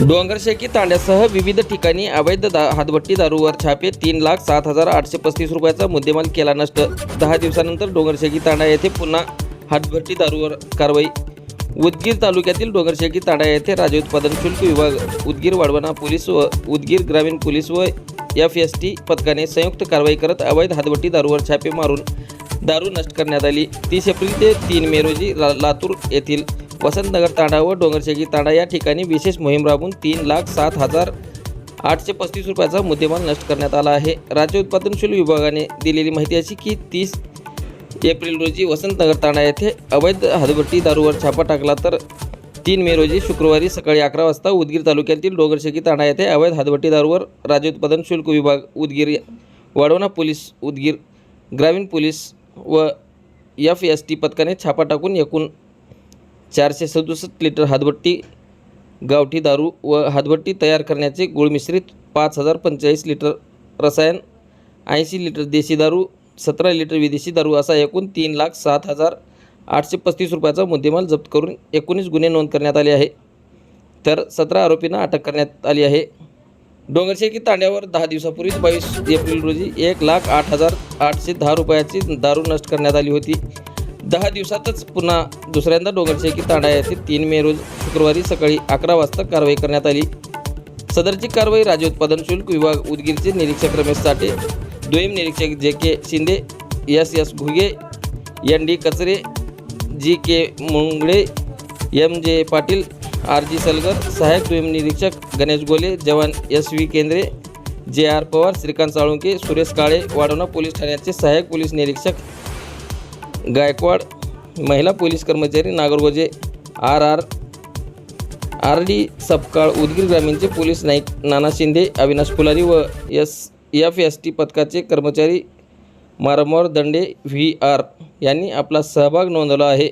डोंगरशेकी तांड्यासह विविध ठिकाणी अवैध दा हातभट्टी दारूवर छापे तीन लाख सात हजार आठशे पस्तीस रुपयाचा मुद्देमाल केला नष्ट. दहा दिवसानंतर डोंगरशेकी तांडा येथे पुन्हा हातभट्टी दारूवर कारवाई. उदगीर तालुक्यातील डोंगरशेकी तांडा येथे राज्य उत्पादन शुल्क विभाग उदगीर वाढवणा पोलीस व उदगीर ग्रामीण पोलीस व एफ एस टी पथकाने संयुक्त कारवाई करत अवैध हातभट्टी दारूवर छापे मारून दारू नष्ट करण्यात आली. तीस एप्रिल ते तीन मे रोजी ला लातूर येथील वसंतनगर तांडा व डोंगरशेकी तांडा या ठिकाणी विशेष मोहीम राबवून तीन लाख सात हजार आठशे पस्तीस रुपयाचा मुद्देमाल नष्ट करण्यात आला आहे. राज्य उत्पादन शुल्क विभागाने दिलेली माहिती अशी की तीस एप्रिल रोजी वसंतनगर तांडा येथे अवैध हदबट्टी दारूवर छापा टाकला तर तीन मे रोजी शुक्रवारी सकाळी अकरा वाजता उदगीर तालुक्यातील डोंगरशेकी तांडा येथे अवैध हदबट्टी दारूवर राज्य उत्पादन शुल्क विभाग उदगीर वाढवणा पोलीस उदगीर ग्रामीण पोलीस व एफ एस टी पथकाने छापा टाकून एकूण चारशे सदुसष्ट लिटर हातभट्टी गावठी दारू व हातभट्टी तयार करण्याचे गुळमिश्रित पाच हजार पंचेचाळीस लिटर रसायन ऐंशी लिटर देशी दारू सतरा लिटर विदेशी दारू असा एकूण तीन लाख सात हजार आठशे पस्तीस रुपयाचा मुद्देमाल जप्त करून एकोणीस गुन्हे नोंद करण्यात आले आहे. तर सतरा आरोपींना अटक करण्यात आली आहे. डोंगरशेकी तांड्यावर दहा दिवसापूर्वीच बावीस एप्रिल रोजी एक लाख आठ हजार आठशे दहा रुपयाची दारू नष्ट करण्यात आली होती. दहा दिवसातच पुन्हा दुसऱ्यांदा डोंगरशेकी तांडा येथे तीन मे रोज शुक्रवारी सकाळी अकरा वाजता कारवाई करण्यात आली. सदरची कारवाई राज्य उत्पादन शुल्क विभाग उदगीरचे निरीक्षक रमेश साठे दुय्यम निरीक्षक J K Shinde S S Ghuge N D Kachare G K मुंगळे एम जे पाटील आर जी सलगर सहाय्यक दुय्यम निरीक्षक गणेश गोले जवान S V Kendre J R Pawar Shrikant Salunke Suresh Kale Wadhwana police ठाण्याचे सहाय्यक पोलीस निरीक्षक गायकवाड महिला पोलीस कर्मचारी Nagargoje R R R D Sapkal Udgir ग्रामीणचे पोलीस नाईक नाना शिंदे अविनाश फुलारी व एस एफ एस टी पथकाचे कर्मचारी मारमोर दंडे व्ही आर यांनी आपला सहभाग नोंदवला आहे.